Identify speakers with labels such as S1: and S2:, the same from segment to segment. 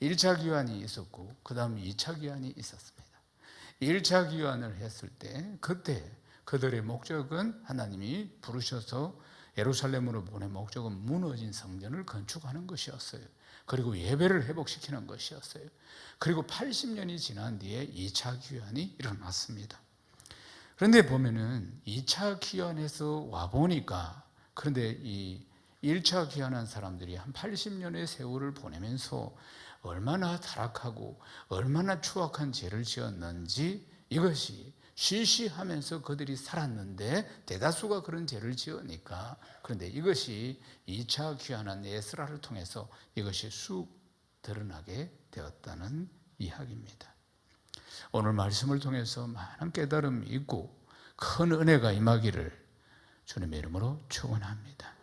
S1: 1차 기환이 있었고 그 다음에 2차 기환이 있었습니다. 1차 기환을 했을 때 그때 그들의 목적은 하나님이 부르셔서 예루살렘으로 보낸 목적은 무너진 성전을 건축하는 것이었어요. 그리고 예배를 회복시키는 것이었어요. 그리고 80년이 지난 뒤에 2차 귀환이 일어났습니다. 그런데 보면은 2차 귀환에서 와 보니까 그런데 이 1차 귀환한 사람들이 한 80년의 세월을 보내면서 얼마나 타락하고 얼마나 추악한 죄를 지었는지 이것이 쉬쉬하면서 그들이 살았는데 대다수가 그런 죄를 지으니까 그런데 이것이 2차 귀환한 에스라를 통해서 이것이 쑥 드러나게 되었다는 이야기입니다. 오늘 말씀을 통해서 많은 깨달음이 있고 큰 은혜가 임하기를 주님의 이름으로 축원합니다.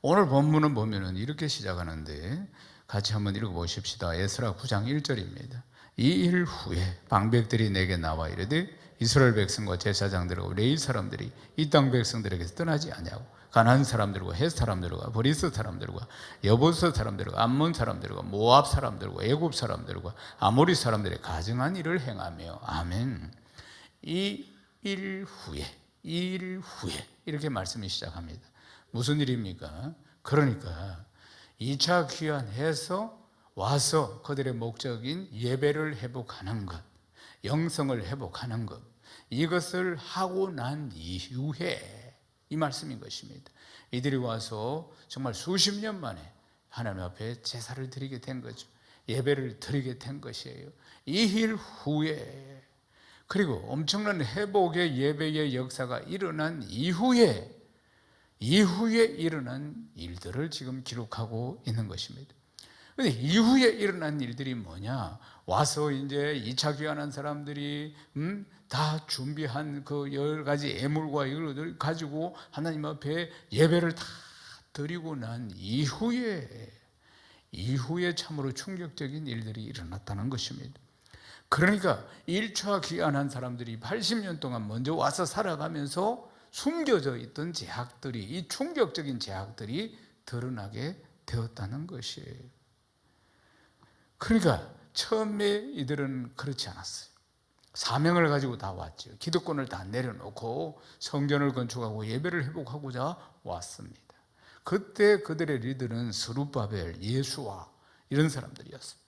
S1: 오늘 본문은 보면은 이렇게 시작하는데 같이 한번 읽어 보십시다. 에스라 9장 1절입니다. 이 일 후에 방백들이 내게 나와 이르되 이스라엘 백성과 제사장들과 레이 사람들이 이 땅 백성들에게서 떠나지 아니하고 가나안 사람들과 헷 사람들과 브리스 사람들과 여보스 사람들과 암몬 사람들과 모압 사람들과 애굽 사람들과 아모리 사람들의 가증한 일을 행하며 아멘. 이 일 후에 이 일 후에 이렇게 말씀이 시작합니다. 무슨 일입니까? 그러니까 2차 귀환해서 와서 그들의 목적인 예배를 회복하는 것, 영성을 회복하는 것, 이것을 하고 난 이후에 이 말씀인 것입니다. 이들이 와서 정말 수십 년 만에 하나님 앞에 제사를 드리게 된 거죠. 예배를 드리게 된 것이에요. 이 일 후에 그리고 엄청난 회복의 예배의 역사가 일어난 이후에 이후에 일어난 일들을 지금 기록하고 있는 것입니다. 근데 이후에 일어난 일들이 뭐냐? 와서 이제 2차 귀환한 사람들이 음, 다 준비한 그 여러 가지 애물과 이걸 가지고 하나님 앞에 예배를 다 드리고 난 이후에 이후에 참으로 충격적인 일들이 일어났다는 것입니다. 그러니까 1차 귀환한 사람들이 80년 동안 먼저 와서 살아가면서 숨겨져 있던 제약들이 이 충격적인 제약들이 드러나게 되었다는 것이에요. 그러니까 처음에 이들은 그렇지 않았어요. 사명을 가지고 다 왔죠. 기득권을 다 내려놓고 성전을 건축하고 예배를 회복하고자 왔습니다. 그때 그들의 리더는 스룹바벨, 예수와 이런 사람들이었습니다.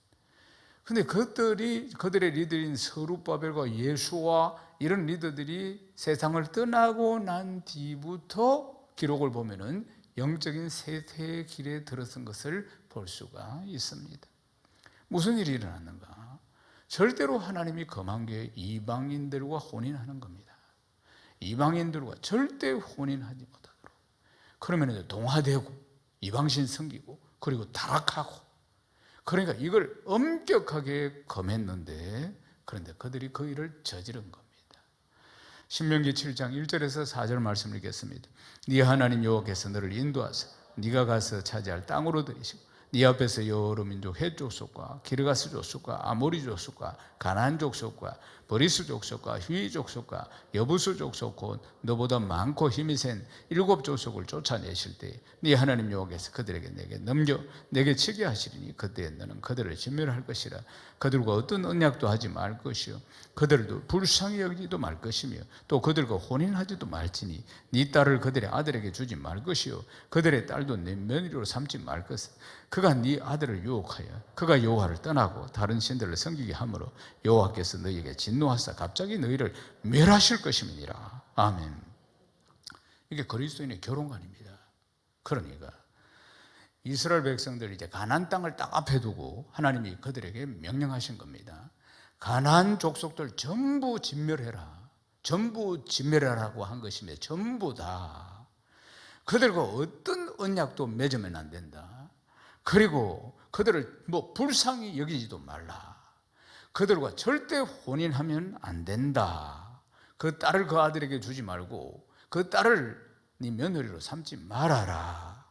S1: 근데 그들이 그들의 리더인 스룹바벨과 예수와 이런 리더들이 세상을 떠나고 난 뒤부터 기록을 보면은 영적인 세태의 길에 들어선 것을 볼 수가 있습니다. 무슨 일이 일어났는가? 절대로 하나님이 검한 게 이방인들과 혼인하는 겁니다. 이방인들과 절대 혼인하지 못하도록. 그러면 이제 동화되고 이방신 섬기고 그리고 타락하고 그러니까 이걸 엄격하게 검했는데 그런데 그들이 그 일을 저지른 겁니다. 신명기 7장 1절에서 4절 말씀 읽겠습니다. 네 하나님 여호와께서 너를 인도하사 네가 가서 차지할 땅으로 들이시고 네 앞에서 여러 민족 헷 족속과 기르가스 족속과 아모리 족속과 가나안 족속과 버리스 족속과 휘 족속과 여부스 족속 곧 너보다 많고 힘이 센 일곱 족속을 쫓아내실 때 네 하나님 여호와께서 그들에게 내게 넘겨 내게 치게 하시리니 그때 너는 그들을 진멸할 것이라. 그들과 어떤 언약도 하지 말 것이요. 그들도 불쌍히 여기지도 말 것이며 또 그들과 혼인하지도 말지니 네 딸을 그들의 아들에게 주지 말 것이요. 그들의 딸도 내 며느리로 삼지 말 것을 그가 네 아들을 유혹하여 그가 여호와를 떠나고 다른 신들을 섬기게 하므로 여호와께서 너희에게 진노하사 갑자기 너희를 멸하실 것임이니라 아멘 이게 그리스도인의 결혼관입니다 그러니까 이스라엘 백성들 이제 가나안 땅을 딱 앞에 두고 하나님이 그들에게 명령하신 겁니다. 가나안 족속들 전부 진멸해라. 전부 진멸하라고 한 것이며 전부 다 그들과 어떤 언약도 맺으면 안 된다. 그리고 그들을 뭐 불쌍히 여기지도 말라. 그들과 절대 혼인하면 안 된다. 그 딸을 그 아들에게 주지 말고 그 딸을 네 며느리로 삼지 말아라.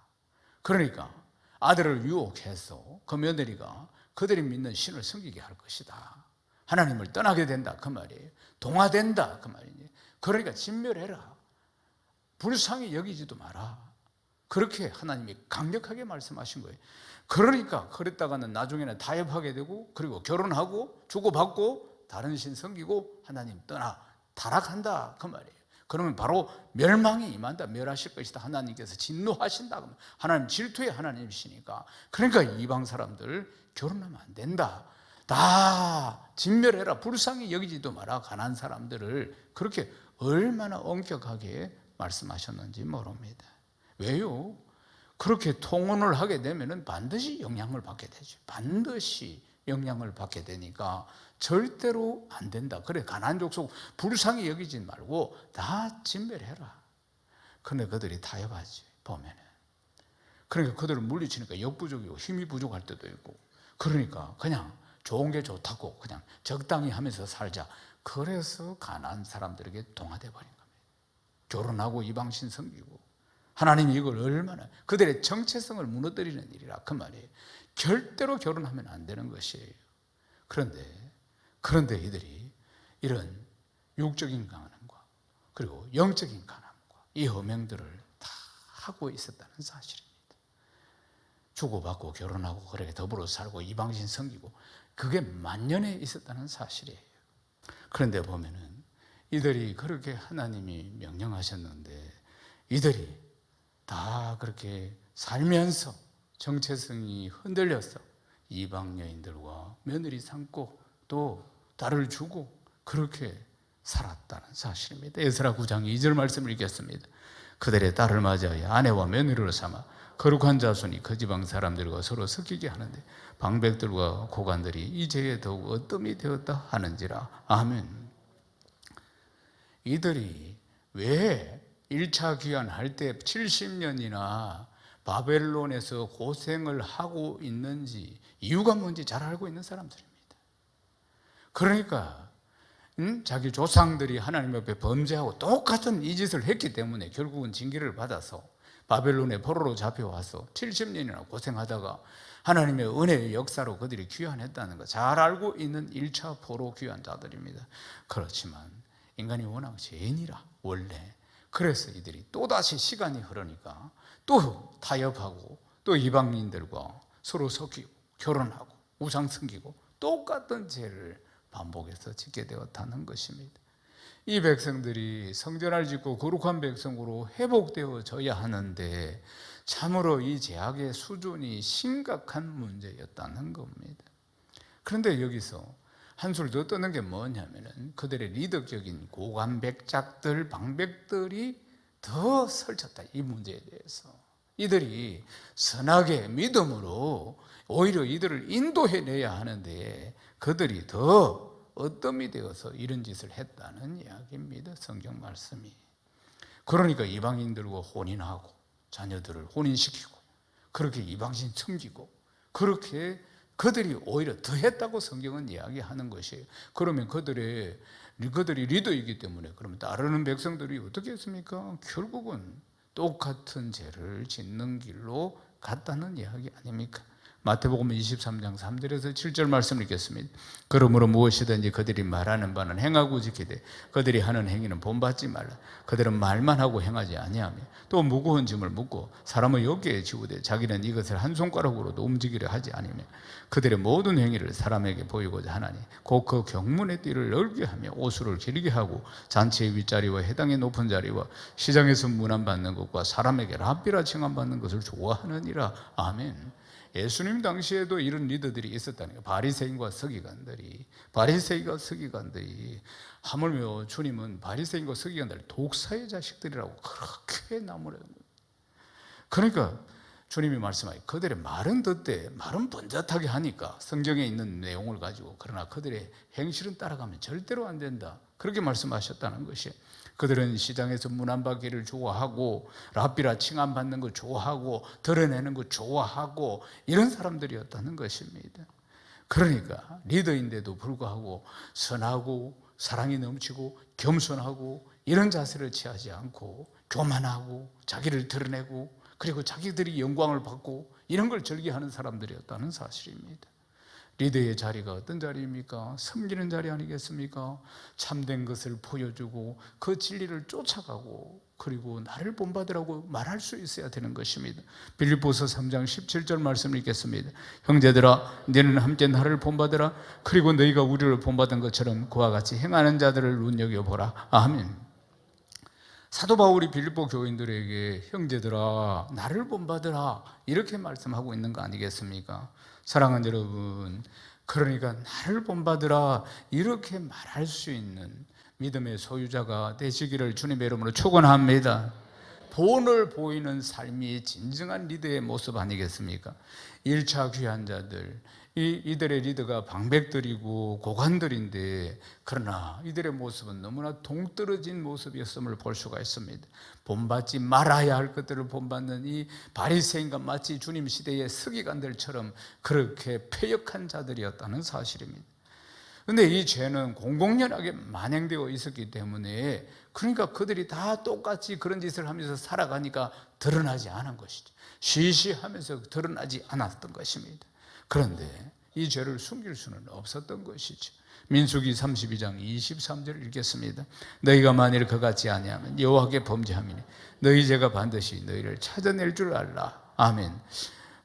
S1: 그러니까 아들을 유혹해서 그 며느리가 그들이 믿는 신을 섬기게 할 것이다. 하나님을 떠나게 된다 그 말이에요. 동화된다 그 말이에요. 그러니까 진멸해라. 불쌍히 여기지도 마라. 그렇게 하나님이 강력하게 말씀하신 거예요. 그러니까 그랬다가는 나중에는 타협하게 되고 그리고 결혼하고 주고받고 다른 신 섬기고 하나님 떠나 타락한다 그 말이에요. 그러면 바로 멸망이 임한다 멸하실 것이다. 하나님께서 진노하신다 하나님 질투의 하나님이시니까. 그러니까 이방 사람들 결혼하면 안 된다. 다 진멸해라. 불쌍히 여기지도 마라. 가난 사람들을 그렇게 얼마나 엄격하게 말씀하셨는지 모릅니다 왜요? 그렇게 통혼을 하게 되면 반드시 영향을 받게 되죠 반드시 영향을 받게 되니까 절대로 안 된다. 그래 가난 족속 불쌍히 여기지 말고 다 진멸해라. 그런데 그들이 타협하지 보면은. 그러니까 그들을 물리치니까 역부족이고 힘이 부족할 때도 있고 그러니까 그냥 좋은 게 좋다고 그냥 적당히 하면서 살자. 그래서 가난 사람들에게 동화돼 버린 겁니다. 결혼하고 이방신 섬기고 하나님이 이걸 얼마나 그들의 정체성을 무너뜨리는 일이라 그 말이에요. 절대로 결혼하면 안 되는 것이에요. 그런데 그런데 이들이 이런 육적인 가난과 그리고 영적인 가난과 이 허명들을 다 하고 있었다는 사실입니다. 주고받고 결혼하고 그렇게 더불어 살고 이방신 섬기고 그게 만년에 있었다는 사실이에요. 그런데 보면은 이들이 그렇게 하나님이 명령하셨는데 이들이 다 그렇게 살면서 정체성이 흔들려서 이방 여인들과 며느리 삼고 또 딸을 주고 그렇게 살았다는 사실입니다. 에스라 9장 2절 말씀을 읽겠습니다. 그들의 딸을 맞이하여 아내와 며느리로 삼아 거룩한 자손이 그 지방 사람들과 서로 섞이게 하는데 방백들과 고관들이 이 죄에 더욱 어뜸이 되었다 하는지라. 아멘. 이들이 왜 1차 귀환할 때 70년이나 바벨론에서 고생을 하고 있는지 이유가 뭔지 잘 알고 있는 사람들입니다. 그러니까 음? 자기 조상들이 하나님 앞에 범죄하고 똑같은 이 짓을 했기 때문에 결국은 징계를 받아서 바벨론의 포로로 잡혀와서 70년이나 고생하다가 하나님의 은혜의 역사로 그들이 귀환했다는 거 잘 알고 있는 1차 포로 귀환자들입니다. 그렇지만 인간이 워낙 죄인이라 원래 그래서 이들이 또다시 시간이 흐르니까 또 타협하고 또 이방인들과 서로 섞이고 결혼하고 우상 섬기고 똑같은 죄를 반복해서 짓게 되었다는 것입니다. 이 백성들이 성전을 짓고 거룩한 백성으로 회복되어져야 하는데 참으로 이 제약의 수준이 심각한 문제였다는 겁니다. 그런데 여기서 한술 더 떠는 게 뭐냐면은 그들의 리더격인 고관백작들, 방백들이 더 설쳤다. 이 문제에 대해서. 이들이 선하게 믿음으로 오히려 이들을 인도해내야 하는데 그들이 더 어떤 되어서 이런 짓을 했다는 이야기입니다. 성경 말씀이. 그러니까 이방인들과 혼인하고 자녀들을 혼인시키고 그렇게 이방신 섬기고 그렇게 그들이 오히려 더 했다고 성경은 이야기하는 것이에요. 그러면 그들의 그들이 리더이기 때문에 그러면 따르는 백성들이 어떻게 했습니까? 결국은 똑같은 죄를 짓는 길로 갔다는 이야기 아닙니까? 마태복음 23장 3절에서 7절 말씀 읽겠습니다. 그러므로 무엇이든지 그들이 말하는 바는 행하고 지키되 그들이 하는 행위는 본받지 말라. 그들은 말만 하고 행하지 아니하며 또 무거운 짐을 묻고 사람의 여기에 지우되 자기는 이것을 한 손가락으로도 움직이려 하지 아니며 그들의 모든 행위를 사람에게 보이고자 하나니 곧 그 경문의 띠를 넓게 하며 오수를 길게 하고 잔치의 윗자리와 해당의 높은 자리와 시장에서 문안받는 것과 사람에게 랍비라 칭함받는 것을 좋아하느니라. 아멘. 예수님 당시에도 이런 리더들이 있었다는 거예요. 바리새인과 서기관들이 바리새인과 서기관들이 하물며 주님은 바리새인과 서기관들 독사의 자식들이라고 그렇게 거예요. 그러니까 주님이 말씀하기 그들의 말은 듣되 말은 번잡하게 하니까 성경에 있는 내용을 가지고 그러나 그들의 행실은 따라가면 절대로 안 된다. 그렇게 말씀하셨다는 것이에요. 그들은 시장에서 문안받기를 좋아하고 랍비라 칭함받는 거 좋아하고 드러내는 거 좋아하고 이런 사람들이었다는 것입니다. 그러니까 리더인데도 불구하고 선하고 사랑이 넘치고 겸손하고 이런 자세를 취하지 않고 교만하고 자기를 드러내고 그리고 자기들이 영광을 받고 이런 걸 즐겨하는 사람들이었다는 사실입니다. 리더의 자리가 어떤 자리입니까? 섬기는 자리 아니겠습니까? 참된 것을 보여주고 그 진리를 쫓아가고 그리고 나를 본받으라고 말할 수 있어야 되는 것입니다. 빌립보서 3장 17절 말씀을 읽겠습니다. 형제들아 너희는 함께 나를 본받으라 그리고 너희가 우리를 본받은 것처럼 그와 같이 행하는 자들을 눈여겨 보라. 아멘. 사도 바울이 빌립보 교인들에게 형제들아 나를 본받으라 이렇게 말씀하고 있는 거 아니겠습니까? 사랑하는 여러분 그러니까 나를 본받으라 이렇게 말할 수 있는 믿음의 소유자가 되시기를 주님의 이름으로 축원합니다. 본을 보이는 삶이 진정한 리더의 모습 아니겠습니까? 1차 귀한 자들, 이, 이들의 리더가 방백들이고 고관들인데 그러나 이들의 모습은 너무나 동떨어진 모습이었음을 볼 수가 있습니다. 본받지 말아야 할 것들을 본받는 이 바리새인과 마치 주님 시대의 서기관들처럼 그렇게 패역한 자들이었다는 사실입니다. 근데 이 죄는 공공연하게 만행되어 있었기 때문에 그러니까 그들이 다 똑같이 그런 짓을 하면서 살아가니까 드러나지 않은 것이죠. 쉬쉬하면서 드러나지 않았던 것입니다. 그런데 이 죄를 숨길 수는 없었던 것이죠. 민수기 32장 23절 읽겠습니다. 너희가 만일 그같이 아니하면 여호와께 범죄함이니 너희 죄가 반드시 너희를 찾아낼 줄 알라. 아멘.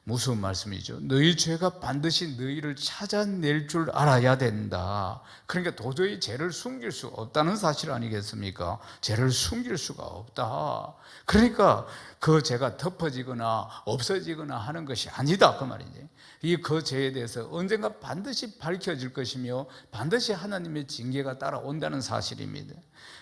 S1: 무슨 말씀이죠? 너희 죄가 반드시 너희를 찾아낼 줄 알아야 된다. 그러니까 도저히 죄를 숨길 수 없다는 사실 아니겠습니까? 죄를 숨길 수가 없다. 그러니까 그 죄가 덮어지거나 없어지거나 하는 것이 아니다. 그 말이지. 이 그 죄에 대해서 언젠가 반드시 밝혀질 것이며 반드시 하나님의 징계가 따라온다는 사실입니다.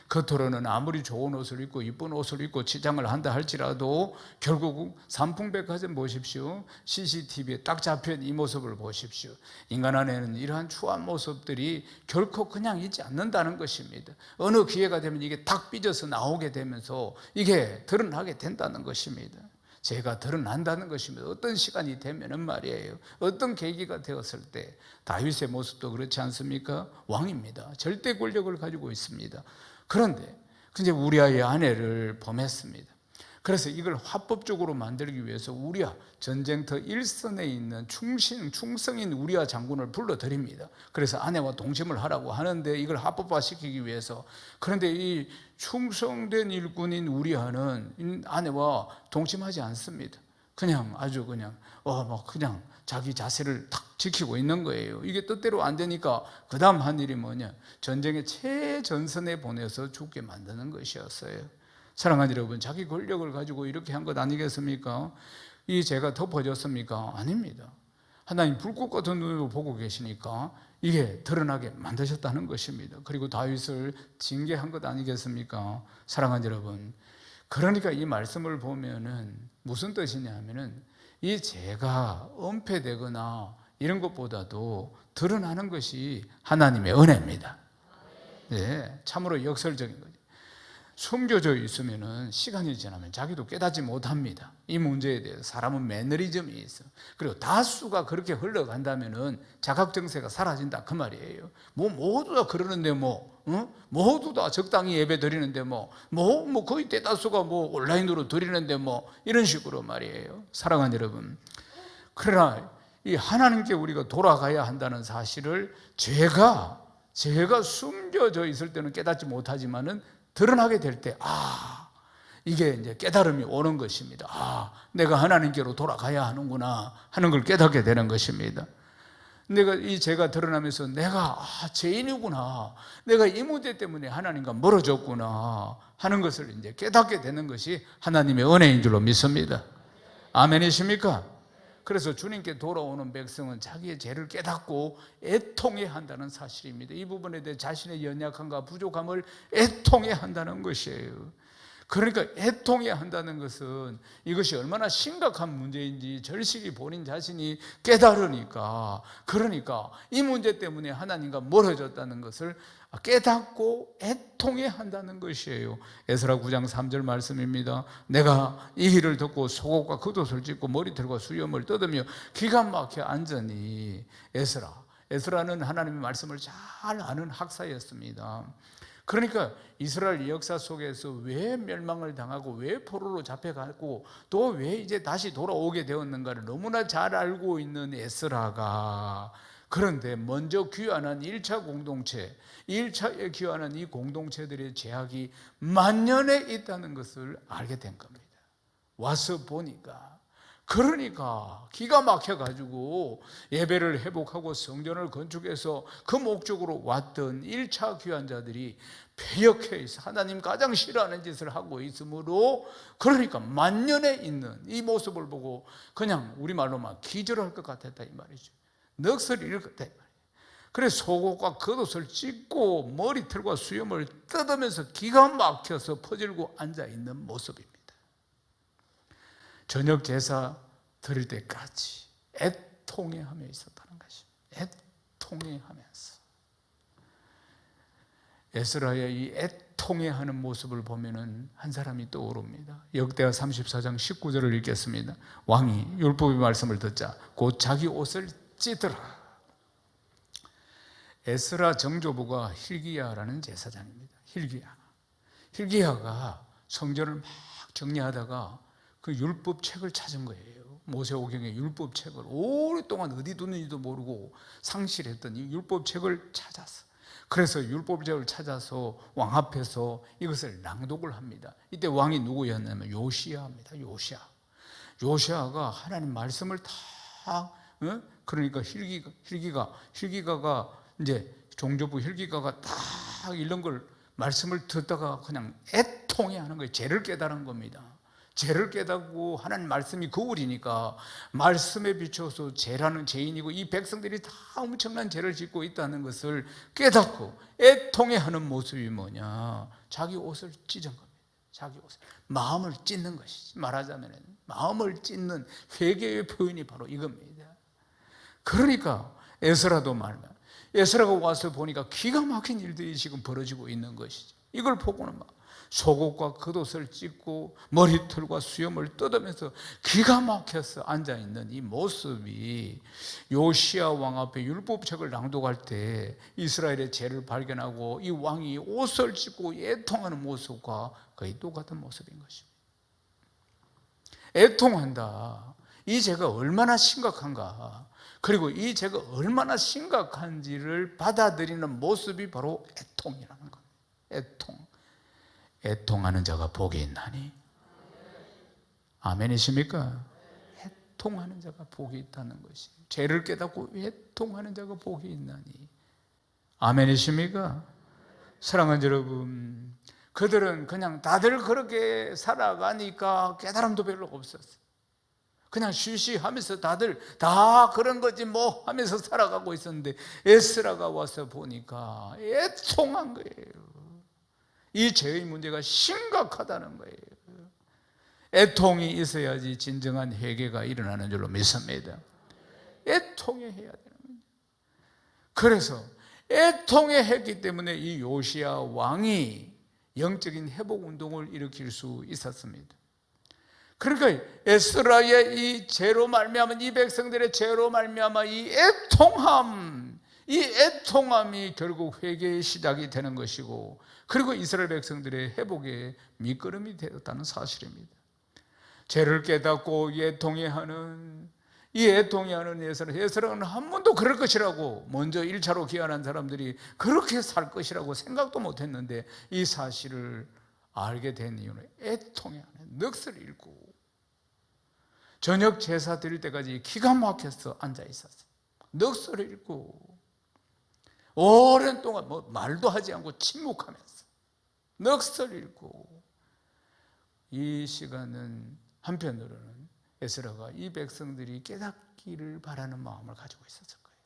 S1: 겉으로는 아무리 좋은 옷을 입고 이쁜 옷을 입고 치장을 한다 할지라도 결국 삼풍백화점 보십시오. CCTV에 딱 잡힌 이 모습을 보십시오. 인간 안에는 이러한 추한 모습들이 결코 그냥 있지 않는다는 것입니다. 어느 기회가 되면 이게 탁 삐져서 나오게 되면서 이게 드러나게 된다는 것 입니다. 제가 드러난다는 것입니다. 어떤 시간이 되면은 말이에요. 어떤 계기가 되었을 때 다윗의 모습도 그렇지 않습니까? 왕입니다. 절대 권력을 가지고 있습니다. 그런데 이제 우리아의 아내를 범했습니다. 그래서 이걸 화법적으로 만들기 위해서 우리아 전쟁터 일선에 있는 충신 충성인 우리아 장군을 불러드립니다. 그래서 아내와 동침을 하라고 하는데 이걸 합법화시키기 위해서 그런데 이 충성된 일꾼인 우리아는 아내와 동침하지 않습니다. 그냥 아주 그냥 어뭐 그냥 자기 자세를 탁 지키고 있는 거예요. 이게 뜻대로 안 되니까 그 다음 한 일이 뭐냐? 전쟁의 최전선에 보내서 죽게 만드는 것이었어요. 사랑하는 여러분, 자기 권력을 가지고 이렇게 한 것 아니겠습니까? 이 죄가 덮어졌습니까? 아닙니다. 하나님 불꽃 같은 눈으로 보고 계시니까 이게 드러나게 만드셨다는 것입니다. 그리고 다윗을 징계한 것 아니겠습니까? 사랑하는 여러분, 그러니까 이 말씀을 보면은 무슨 뜻이냐 하면은 이 죄가 은폐되거나 이런 것보다도 드러나는 것이 하나님의 은혜입니다. 네, 참으로 역설적인 거죠. 숨겨져 있으면은 시간이 지나면 자기도 깨닫지 못합니다. 이 문제에 대해서 사람은 매너리즘이 있어. 그리고 다수가 그렇게 흘러간다면은 자각정세가 사라진다 그 말이에요. 뭐 모두 다 그러는데 뭐, 어? 모두 다 적당히 예배 드리는데 뭐, 뭐, 뭐 거의 대다수가 뭐 온라인으로 드리는데 뭐 이런 식으로 말이에요. 사랑하는 여러분. 그러나 이 하나님께 우리가 돌아가야 한다는 사실을 죄가 죄가 숨겨져 있을 때는 깨닫지 못하지만은 드러나게 될 때, 아, 이게 이제 깨달음이 오는 것입니다. 아, 내가 하나님께로 돌아가야 하는구나 하는 걸 깨닫게 되는 것입니다. 내가 이 죄가 드러나면서 내가 아, 죄인이구나. 내가 이 문제 때문에 하나님과 멀어졌구나 하는 것을 이제 깨닫게 되는 것이 하나님의 은혜인 줄로 믿습니다. 아멘이십니까? 그래서 주님께 돌아오는 백성은 자기의 죄를 깨닫고 애통해 한다는 사실입니다. 이 부분에 대해 자신의 연약함과 부족함을 애통해 한다는 것이에요. 그러니까 애통해 한다는 것은 이것이 얼마나 심각한 문제인지 절실히 본인 자신이 깨달으니까 그러니까 이 문제 때문에 하나님과 멀어졌다는 것을 깨닫고 애통해 한다는 것이에요. 에스라 9장 3절 말씀입니다. 내가 이 일을 듣고 속옷과 겉옷을 찢고 머리털과 수염을 뜯으며 기가 막혀 앉으니 에스라 에스라는 하나님의 말씀을 잘 아는 학사였습니다. 그러니까 이스라엘 역사 속에서 왜 멸망을 당하고 왜 포로로 잡혀가고 또 왜 이제 다시 돌아오게 되었는가를 너무나 잘 알고 있는 에스라가 그런데 먼저 귀환한 1차 공동체, 1차에 귀환한 이 공동체들의 제약이 만년에 있다는 것을 알게 된 겁니다. 와서 보니까 그러니까 기가 막혀 가지고 예배를 회복하고 성전을 건축해서 그 목적으로 왔던 1차 귀환자들이 폐역해 있어 하나님 가장 싫어하는 짓을 하고 있으므로 그러니까 만년에 있는 이 모습을 보고 그냥 우리말로만 기절할 것 같았다 이 말이죠. 넋을 같다 이 말이에요. 그래 속옷과 겉옷을 찢고 머리털과 수염을 뜯으면서 기가 막혀서 퍼질고 앉아 있는 모습입니다. 저녁 제사 드릴 때까지 애통해 하며 있었다는 것입니다. 애통해 하면서 에스라의 이 애통해 하는 모습을 보면은 한 사람이 떠오릅니다. 역대하 34장 19절을 읽겠습니다. 왕이 율법의 말씀을 듣자 곧 자기 옷을 찢더라. 에스라 정조부가 힐기야라는 제사장입니다. 힐기야. 힐기야가 성전을 막 정리하다가 그 율법 책을 찾은 거예요. 모세오경의 율법 책을 오랫동안 어디 뒀는지도 모르고 상실했던 이 율법 책을 찾았어. 그래서 율법 책을 찾아서 왕 앞에서 이것을 낭독을 합니다. 이때 왕이 누구였냐면 요시아입니다. 요시아. 요시아가 하나님 말씀을 다 어? 그러니까 힐기가 힐기가 힐기가가 이제 종조부 힐기가가 딱 이런 걸 말씀을 듣다가 그냥 애통해 하는 거예요. 죄를 깨달은 겁니다. 죄를 깨닫고 하나님 말씀이 거울이니까 말씀에 비춰서 죄라는 죄인이고 이 백성들이 다 엄청난 죄를 짓고 있다는 것을 깨닫고 애통해하는 모습이 뭐냐? 자기 옷을 찢은 겁니다. 자기 옷을 마음을 찢는 것이지 말하자면 마음을 찢는 회개의 표현이 바로 이겁니다. 그러니까 에스라도 말면 에스라가 와서 보니까 기가 막힌 일들이 지금 벌어지고 있는 것이죠. 이걸 보고는 막 속옷과 겉옷을 찢고 머리털과 수염을 뜯으면서 기가 막혀서 앉아 있는 이 모습이 요시아 왕 앞에 율법책을 낭독할 때 이스라엘의 죄를 발견하고 이 왕이 옷을 찢고 애통하는 모습과 거의 똑같은 모습인 것입니다. 애통한다. 이 죄가 얼마나 심각한가. 그리고 이 죄가 얼마나 심각한지를 받아들이는 모습이 바로 애통이라는 겁니다. 애통. 애통하는 자가 복이 있나니? 아멘이십니까? 애통하는 자가 복이 있다는 것이 죄를 깨닫고 애통하는 자가 복이 있나니? 아멘이십니까? 사랑하는 여러분, 그들은 그냥 다들 그렇게 살아가니까 깨달음도 별로 없었어요. 그냥 쉬쉬하면서 다들 다 그런 거지 뭐 하면서 살아가고 있었는데 에스라가 와서 보니까 애통한 거예요. 이 죄의 문제가 심각하다는 거예요. 애통이 있어야지 진정한 회개가 일어나는 줄로 믿습니다. 애통해 해야 되는 거예요. 그래서 애통해 했기 때문에 이 요시아 왕이 영적인 회복 운동을 일으킬 수 있었습니다. 그러니까 에스라의 이 죄로 말미암아 이 백성들의 죄로 말미암아 이 애통함 이 애통함이 결국 회개의 시작이 되는 것이고 그리고 이스라엘 백성들의 회복의 밑거름이 되었다는 사실입니다. 죄를 깨닫고 애통해하는 이 애통해하는 예서는 예서는 한 번도 그럴 것이라고 먼저 1차로 귀환한 사람들이 그렇게 살 것이라고 생각도 못했는데 이 사실을 알게 된 이유는 애통해하는 넋을 잃고 저녁 제사 드릴 때까지 기가 막혀서 앉아 있었어. 넋을 잃고 오랜 동안 뭐 말도 하지 않고 침묵하면서 넋을 잃고 이 시간은 한편으로는 에스라가 이 백성들이 깨닫기를 바라는 마음을 가지고 있었을 거예요.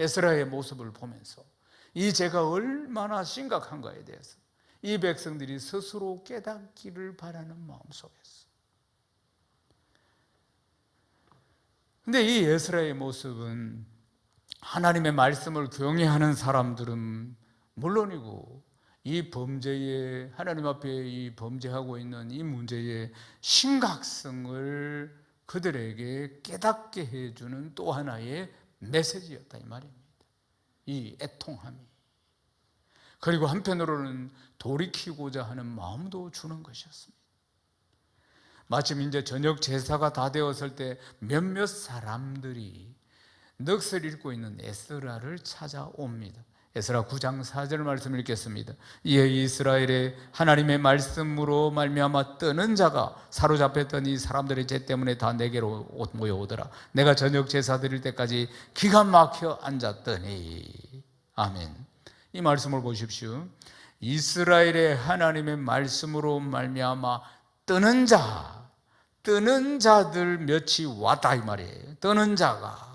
S1: 에스라의 모습을 보면서 이 죄가 얼마나 심각한가에 대해서 이 백성들이 스스로 깨닫기를 바라는 마음 속에서. 근데 이 에스라의 모습은 하나님의 말씀을 경외하는 사람들은 물론이고 이 범죄에 하나님 앞에 이 범죄하고 있는 이 문제의 심각성을 그들에게 깨닫게 해주는 또 하나의 메시지였다 이 말입니다. 이 애통함이 그리고 한편으로는 돌이키고자 하는 마음도 주는 것이었습니다. 마침 이제 저녁 제사가 다 되었을 때 몇몇 사람들이 넋을 잃고 있는 에스라를 찾아옵니다. 에스라 9장 4절 말씀 읽겠습니다. 이에 이스라엘의 하나님의 말씀으로 말미암아 뜨는 자가 사로잡혔던 이 사람들의 죄 때문에 다 내게로 모여오더라. 내가 저녁 제사 드릴 때까지 기가 막혀 앉았더니 아멘. 이 말씀을 보십시오. 이스라엘의 하나님의 말씀으로 말미암아 뜨는 자, 뜨는 자들 몇이 왔다 이 말이에요. 뜨는 자가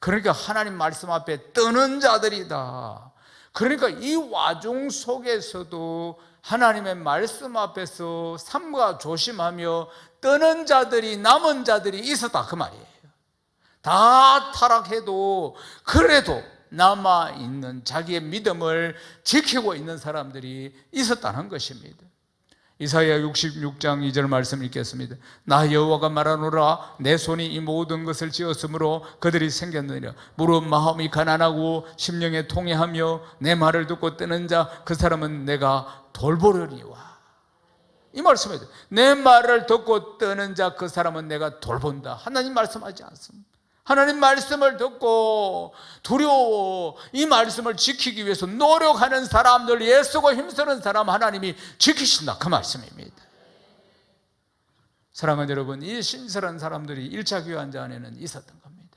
S1: 그러니까 하나님 말씀 앞에 뜨는 자들이다. 그러니까 이 와중 속에서도 하나님의 말씀 앞에서 삼가 조심하며 뜨는 자들이 남은 자들이 있었다 그 말이에요. 다 타락해도 그래도 남아 있는 자기의 믿음을 지키고 있는 사람들이 있었다는 것입니다. 이사야 66장 2절 말씀 읽겠습니다. 나 여호와가 말하노라 내 손이 이 모든 것을 지었으므로 그들이 생겼느니라. 무릇 마음이 가난하고 심령에 통해하며 내 말을 듣고 뜨는 자 그 사람은 내가 돌보려니와. 이 말씀이죠. 내 말을 듣고 뜨는 자 그 사람은 내가 돌본다. 하나님 말씀하지 않습니다. 하나님 말씀을 듣고 두려워 이 말씀을 지키기 위해서 노력하는 사람들 예수고 힘쓰는 사람 하나님이 지키신다. 그 말씀입니다. 사랑하는 여러분 이 신실한 사람들이 1차 교환자 안에는 있었던 겁니다.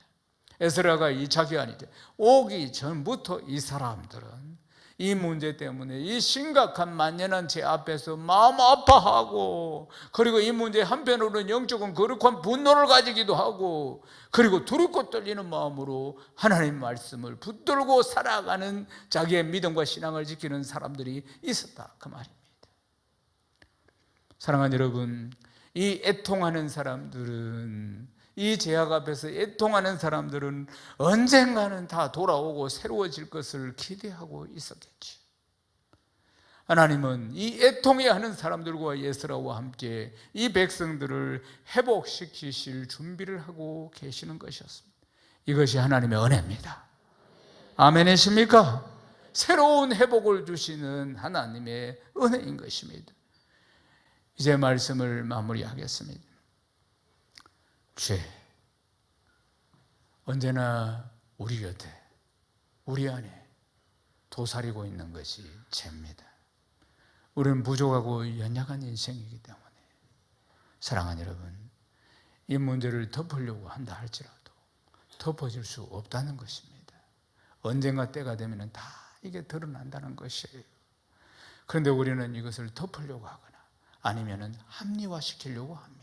S1: 에스라가 2차 교환이죠 오기 전부터 이 사람들은 이 문제 때문에 이 심각한 만연한 죄 앞에서 마음 아파하고 그리고 이 문제 한편으로는 영적인 거룩한 분노를 가지기도 하고 그리고 두렵고 떨리는 마음으로 하나님 말씀을 붙들고 살아가는 자기의 믿음과 신앙을 지키는 사람들이 있었다 그 말입니다. 사랑하는 여러분, 이 애통하는 사람들은 이 제약 앞에서 애통하는 사람들은 언젠가는 다 돌아오고 새로워질 것을 기대하고 있었겠지. 하나님은 이 애통해 하는 사람들과 예스라와 함께 이 백성들을 회복시키실 준비를 하고 계시는 것이었습니다. 이것이 하나님의 은혜입니다. 아멘이십니까? 새로운 회복을 주시는 하나님의 은혜인 것입니다. 이제 말씀을 마무리하겠습니다. 죄. 언제나 우리 곁에, 우리 안에 도사리고 있는 것이 죄입니다. 우리는 부족하고 연약한 인생이기 때문에 사랑하는 여러분, 이 문제를 덮으려고 한다 할지라도 덮어질 수 없다는 것입니다. 언젠가 때가 되면 다 이게 드러난다는 것이에요. 그런데 우리는 이것을 덮으려고 하거나 아니면 합리화시키려고 합니다.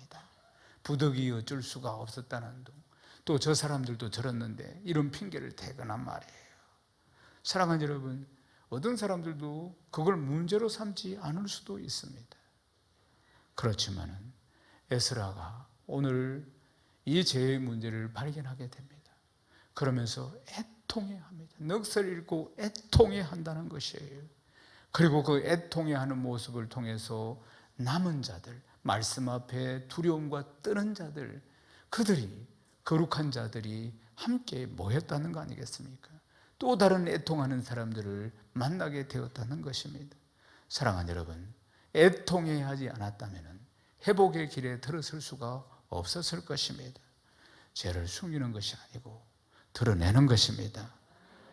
S1: 부득이 어쩔 수가 없었다는 둥. 또 저 사람들도 들었는데 이런 핑계를 대거나 말이에요. 사랑하는 여러분, 어떤 사람들도 그걸 문제로 삼지 않을 수도 있습니다. 그렇지만은 에스라가 오늘 이 죄의 문제를 발견하게 됩니다. 그러면서 애통해 합니다. 넋을 잃고 애통해 한다는 것이에요. 그리고 그 애통해 하는 모습을 통해서 남은 자들, 말씀 앞에 두려움과 뜨는 자들, 그들이 거룩한 자들이 함께 모였다는 거 아니겠습니까? 또 다른 애통하는 사람들을 만나게 되었다는 것입니다. 사랑하는 여러분, 애통해 하지 않았다면 회복의 길에 들어설 수가 없었을 것입니다. 죄를 숨기는 것이 아니고 드러내는 것입니다.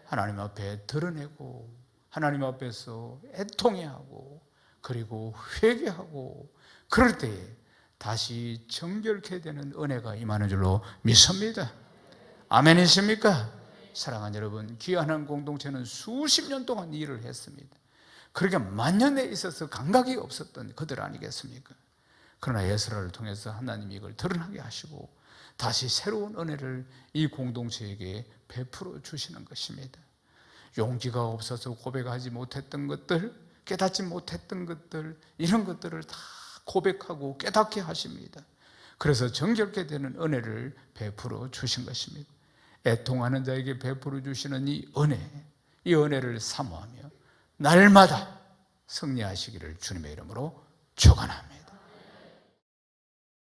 S1: 하나님 앞에 드러내고 하나님 앞에서 애통해 하고 그리고 회개하고 그럴 때에 다시 정결케 되는 은혜가 임하는 줄로 믿습니다. 아멘이십니까? 사랑하는 여러분, 귀한 공동체는 수십 년 동안 일을 했습니다. 그러니까 만년에 있어서 감각이 없었던 그들 아니겠습니까? 그러나 예수를 통해서 하나님이 이걸 드러나게 하시고 다시 새로운 은혜를 이 공동체에게 베풀어 주시는 것입니다. 용기가 없어서 고백하지 못했던 것들, 깨닫지 못했던 것들, 이런 것들을 다 고백하고 깨닫게 하십니다. 그래서 정결케 되는 은혜를 베풀어 주신 것입니다. 애통하는 자에게 베풀어 주시는 이 은혜, 이 은혜를 사모하며 날마다 승리하시기를 주님의 이름으로 축원합니다.